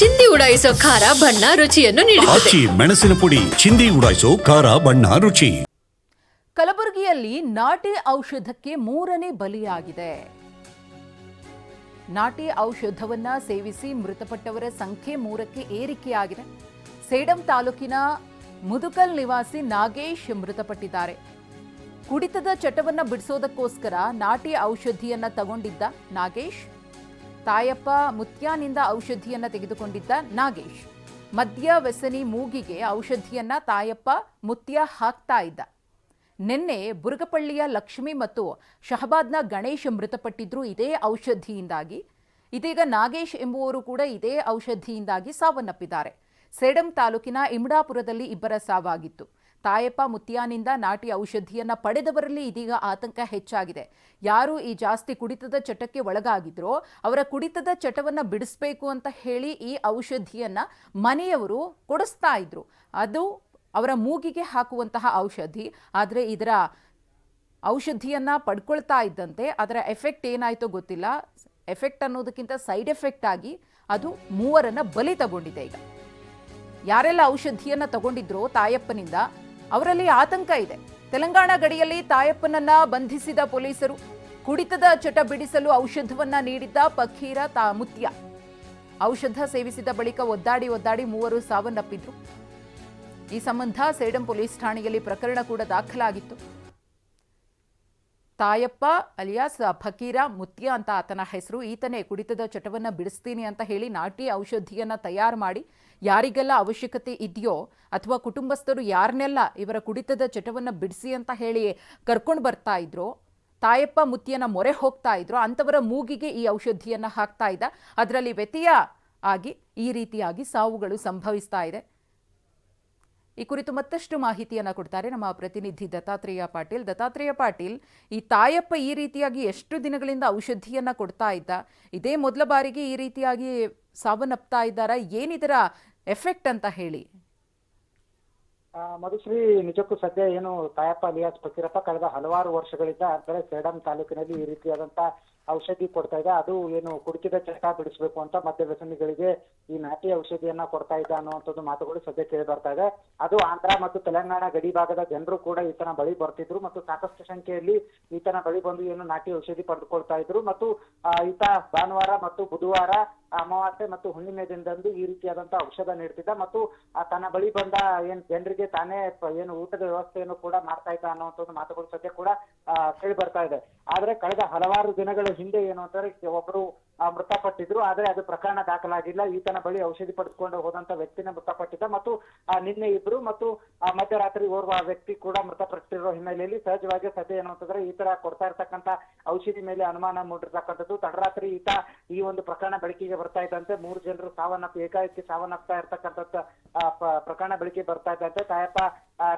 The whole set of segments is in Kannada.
ಚಿಂದಿ ಉಡಾಯಿಸೋ ಖಾರ ಬಣ್ಣ ರುಚಿಯನ್ನು ನೀಡುತ್ತದೆ. ಆಚಿ ಮೆಣಸಿನ ಪುಡಿ ಚಿಂದಿ ಉಡಾಯಿಸೋ ಖಾರ ಬಣ್ಣ ರುಚಿ. ಕಲಬುರಗಿಯಲ್ಲಿ ನಾಟಿ ಔಷಧಕ್ಕೆ ಮೂರನೇ ಬಲಿಯಾಗಿದೆ. ನಾಟಿ ಔಷಧವನ್ನ ಸೇವಿಸಿ ಮೃತಪಟ್ಟವರ ಸಂಖ್ಯೆ ಮೂರಕ್ಕೆ ಏರಿಕೆಯಾಗಿದೆ. ಸೇಡಂ ತಾಲೂಕಿನ ಮುದುಕಲ್ ನಿವಾಸಿ ನಾಗೇಶ್ ಮೃತಪಟ್ಟಿದ್ದಾರೆ. ಕುಡಿತದ ಚಟವನ್ನ ಬಿಡಿಸೋದಕ್ಕೋಸ್ಕರ ನಾಟಿ ಔಷಧಿಯನ್ನ ತಗೊಂಡಿದ್ದ ನಾಗೇಶ್. ತಾಯಪ್ಪ ಮುತ್ಯಾನಿಂದ ಔಷಧಿಯನ್ನ ತೆಗೆದುಕೊಂಡಿದ್ದ ನಾಗೇಶ್. ಮದ್ಯ ವ್ಯಸನಿ ಮೂಗಿಗೆ ಔಷಧಿಯನ್ನ ತಾಯಪ್ಪ ಮುತ್ಯ ಹಾಕ್ತಾ ಇದ್ದ. ನಿನ್ನೆ ಬುರುಗಪಳ್ಳಿಯ ಲಕ್ಷ್ಮಿ ಮತ್ತು ಶಹಬಾದ್ನ ಗಣೇಶ್ ಮೃತಪಟ್ಟಿದ್ರು ಇದೇ ಔಷಧಿಯಿಂದಾಗಿ. ಇದೀಗ ನಾಗೇಶ್ ಎಂಬುವರು ಕೂಡ ಇದೇ ಔಷಧಿಯಿಂದಾಗಿ ಸಾವನ್ನಪ್ಪಿದ್ದಾರೆ. ಸೇಡಂ ತಾಲೂಕಿನ ಇಮ್ಡಾಪುರದಲ್ಲಿ ಇಬ್ಬರ ಸಾವಾಗಿತ್ತು. ತಾಯಪ್ಪ ಮುತ್ತಿಯಾನಿಂದ ನಾಟಿ ಔಷಧಿಯನ್ನ ಪಡೆದವರಲ್ಲಿ ಇದೀಗ ಆತಂಕ ಹೆಚ್ಚಾಗಿದೆ. ಯಾರು ಈ ಜಾಸ್ತಿ ಕುಡಿತದ ಚಟಕ್ಕೆ ಒಳಗಾಗಿದ್ರೋ, ಅವರ ಕುಡಿತದ ಚಟವನ್ನ ಬಿಡಿಸ್ಬೇಕು ಅಂತ ಹೇಳಿ ಈ ಔಷಧಿಯನ್ನ ಮನೆಯವರು ಕೊಡಿಸ್ತಾ ಇದ್ರು. ಅದು ಅವರ ಮೂಗಿಗೆ ಹಾಕುವಂತಹ ಔಷಧಿ. ಆದರೆ ಇದರ ಔಷಧಿಯನ್ನ ಪಡ್ಕೊಳ್ತಾ ಇದ್ದಂತೆ ಅದರ ಎಫೆಕ್ಟ್ ಏನಾಯಿತೋ ಗೊತ್ತಿಲ್ಲ. ಎಫೆಕ್ಟ್ ಅನ್ನೋದಕ್ಕಿಂತ ಸೈಡ್ ಎಫೆಕ್ಟ್ ಆಗಿ ಅದು ಮೂವರನ್ನ ಬಲಿ ತಗೊಂಡಿದೆ ಈಗ. ಯಾರೆಲ್ಲ ಔಷಧಿಯನ್ನ ತಗೊಂಡಿದ್ರೋ ತಾಯಪ್ಪನಿಂದ ಅವರಲ್ಲಿ ಆತಂಕ ಇದೆ. ತೆಲಂಗಾಣ ಗಡಿಯಲ್ಲಿ ತಾಯಪ್ಪನನ್ನ ಬಂಧಿಸಿದ ಪೊಲೀಸರು, ಕುಡಿತದ ಚಟ ಬಿಡಿಸಲು ಔಷಧವನ್ನ ನೀಡಿದ್ದ ಪಖೀರ ತಾ ಮುತ್ಯ. ಔಷಧ ಸೇವಿಸಿದ ಬಳಿಕ ಒದ್ದಾಡಿ ಒದ್ದಾಡಿ ಮೂವರು ಸಾವನ್ನಪ್ಪಿದ್ರು. ಈ ಸಂಬಂಧ ಸೇಡಂ ಪೊಲೀಸ್ ಠಾಣೆಯಲ್ಲಿ ಪ್ರಕರಣ ಕೂಡ ದಾಖಲಾಗಿತ್ತು. ತಾಯಪ್ಪ ಅಲಿಯಾಸ್ ಫಕೀರ ಮುತ್ಯ ಅಂತ ಆತನ ಹೆಸರು. ಈತನೇ ಕುಡಿತದ ಚಟವನ್ನ ಬಿಡಿಸ್ತೀನಿ ಅಂತ ಹೇಳಿ ನಾಟಿ ಔಷಧಿಯನ್ನ ತಯಾರು ಮಾಡಿ ಯಾರಿಗೆಲ್ಲ ಅವಶ್ಯಕತೆ ಇದೆಯೋ ಅಥವಾ ಕುಟುಂಬಸ್ಥರು ಯಾರನ್ನೆಲ್ಲ ಇವರ ಕುಡಿತದ ಚಟವನ್ನ ಬಿಡಿಸಿ ಅಂತ ಹೇಳಿ ಕರ್ಕೊಂಡು ಬರ್ತಾ ಇದ್ರು, ತಾಯಪ್ಪ ಮುತ್ಯನ ಮೊರೆ ಹೋಗ್ತಾ ಇದ್ರು, ಅಂಥವರ ಮೂಗಿಗೆ ಈ ಔಷಧಿಯನ್ನ ಹಾಕ್ತಾ ಇದ್ದ. ಅದರಲ್ಲಿ ವ್ಯತ್ಯಯ ಆಗಿ ಈ ರೀತಿಯಾಗಿ ಸಾವುಗಳು ಸಂಭವಿಸ್ತಾ ಇದೆ. ಈ ಕುರಿತು ಮತ್ತಷ್ಟು ಮಾಹಿತಿಯನ್ನು ಕೊಡ್ತಾರೆ ನಮ್ಮ ಪ್ರತಿನಿಧಿ ದತ್ತಾತ್ರೇಯ ಪಾಟೀಲ್. ದತ್ತಾತ್ರೇಯ ಪಾಟೀಲ್, ಈ ತಾಯಪ್ಪ ಈ ರೀತಿಯಾಗಿ ಎಷ್ಟು ದಿನಗಳಿಂದ ಔಷಧಿಯನ್ನು ಕೊಡ್ತಾ ಇದ್ದ, ಇದೇ ಮೊದಲ ಬಾರಿಗೆ ಈ ರೀತಿಯಾಗಿ ಸಾವನ್ನಪ್ತಾ ಇದ್ದಾರ, ಏನಿದರ ಎಫೆಕ್ಟ್ ಅಂತ ಹೇಳಿ? ಮಧುಶ್ರೀ, ನಿಜಕ್ಕೂ ಸದ್ಯ ಏನು ತಾಯಪ್ಪ ಅಲಿಯಾಸ್ ಫಕೀರಪ್ಪ ಕಳೆದ ಹಲವಾರು ವರ್ಷಗಳಿಂದ ಅಂದರೆ ಸೇಡಂ ತಾಲೂಕಿನಲ್ಲಿ ಈ ರೀತಿಯಾದಂತ ಔಷಧಿ ಕೊಡ್ತಾ ಇದೆ. ಅದು ಏನು ಕುಡಿತದ ಚಟ ಬಿಡಿಸ್ಬೇಕು ಅಂತ ಮದ್ಯ ವ್ಯಸನಿಗಳಿಗೆ ಈ ನಾಟಿ ಔಷಧಿಯನ್ನ ಕೊಡ್ತಾ ಇದ್ದ ಅನ್ನುವಂಥದ್ದು ಮಾತುಗಳು ಸದ್ಯ ಕೇಳಿ ಬರ್ತಾ ಇದೆ. ಅದು ಆಂಧ್ರ ಮತ್ತು ತೆಲಂಗಾಣ ಗಡಿ ಭಾಗದ ಜನರು ಕೂಡ ಈತನ ಬಳಿ ಬರ್ತಿದ್ರು ಮತ್ತು ಸಾಕಷ್ಟು ಸಂಖ್ಯೆಯಲ್ಲಿ ಈತನ ಬಳಿ ಬಂದು ಏನು ನಾಟಿ ಔಷಧಿ ಪಡೆದುಕೊಳ್ತಾ ಇದ್ರು. ಮತ್ತು ಈತ ಭಾನುವಾರ ಮತ್ತು ಬುಧವಾರ ಅಮಾವಾಸ್ಯೆ ಮತ್ತು ಹುಣ್ಣಿಮೆ ದಿನದಂದು ಈ ರೀತಿಯಾದಂತಹ ಔಷಧ ನೀಡ್ತಿದ್ದ. ಮತ್ತು ತನ್ನ ಬಳಿ ಬಂದ ಏನ್ ಜನರಿಗೆ ತಾನೇ ಏನು ಊಟದ ವ್ಯವಸ್ಥೆಯನ್ನು ಕೂಡ ಮಾಡ್ತಾ ಇದ್ದ ಅನ್ನುವಂಥದ್ದು ಮಾತುಗಳು ಸದ್ಯ ಕೂಡ ಕೇಳಿ ಬರ್ತಾ ಇದೆ. ಆದ್ರೆ ಕಳೆದ ಹಲವಾರು ದಿನಗಳ ಹಿಂದೆ ಏನು ಅಂತಂದ್ರೆ ಒಬ್ಬರು ಆ, ಮೃತಪಟ್ಟಿದ್ರು ಆದ್ರೆ ಅದು ಪ್ರಕರಣ ದಾಖಲಾಗಿಲ್ಲ. ಈತನ ಬಳಿ ಔಷಧಿ ಪಡೆದುಕೊಂಡು ಹೋದಂತ ವ್ಯಕ್ತಿನ ಮೃತಪಟ್ಟಿದ್ದ ಮತ್ತು ನಿನ್ನೆ ಇಬ್ರು ಮತ್ತು ಮಧ್ಯರಾತ್ರಿ ಓರ್ವ ವ್ಯಕ್ತಿ ಕೂಡ ಮೃತಪಟ್ಟಿರೋ ಹಿನ್ನೆಲೆಯಲ್ಲಿ ಸಹಜವಾಗಿ ಸದ್ಯ ಏನು ಅಂತಂದ್ರೆ ಈ ತರ ಕೊಡ್ತಾ ಇರ್ತಕ್ಕಂತ ಔಷಧಿ ಮೇಲೆ ಅನುಮಾನ ಮೂಡಿರ್ತಕ್ಕಂಥದ್ದು. ತಡರಾತ್ರಿ ಈತ ಈ ಒಂದು ಪ್ರಕರಣ ಬೆಳಕಿಗೆ ಬರ್ತಾ ಇದ್ದಂತೆ ಮೂರು ಜನರು ಸಾವನ್ನಪ್ಪ ಏಕಾಏಕಿ ಸಾವನ್ನಪ್ತಾ ಇರ್ತಕ್ಕಂಥದ್ದು ಪ್ರಕರಣ ಬೆಳಕಿಗೆ ಬರ್ತಾ ಇದ್ದಂತೆ. ತಾಯಪ್ಪ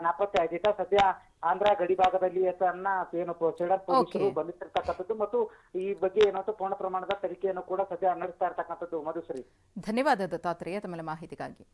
ನಾಪತ್ತೆ ಆಗಿದ್ದ ಸದ್ಯ ಆಂಧ್ರ ಗಡಿ ಭಾಗದಲ್ಲಿ ತನ್ನ ಏನು ಪೊ- ಸೇಡಂ ಪೊಲೀಸರು. ಬಂಧಿಸಿರ್ತಕ್ಕಂಥದ್ದು ಮತ್ತು ಈ ಬಗ್ಗೆ ಏನಂತ ಪೂರ್ಣ ಪ್ರಮಾಣದ ತನಿಖೆಯನ್ನು ಕೂಡ ಸದ್ಯ ನಡೆಸ್ತಾ ಇರ್ತಕ್ಕಂಥದ್ದು ಮಧುಶ್ರೀ ಧನ್ಯವಾದ ದತ್ತಾತ್ರೇಯ ತಮ್ಮ ಮಾಹಿತಿಗಾಗಿ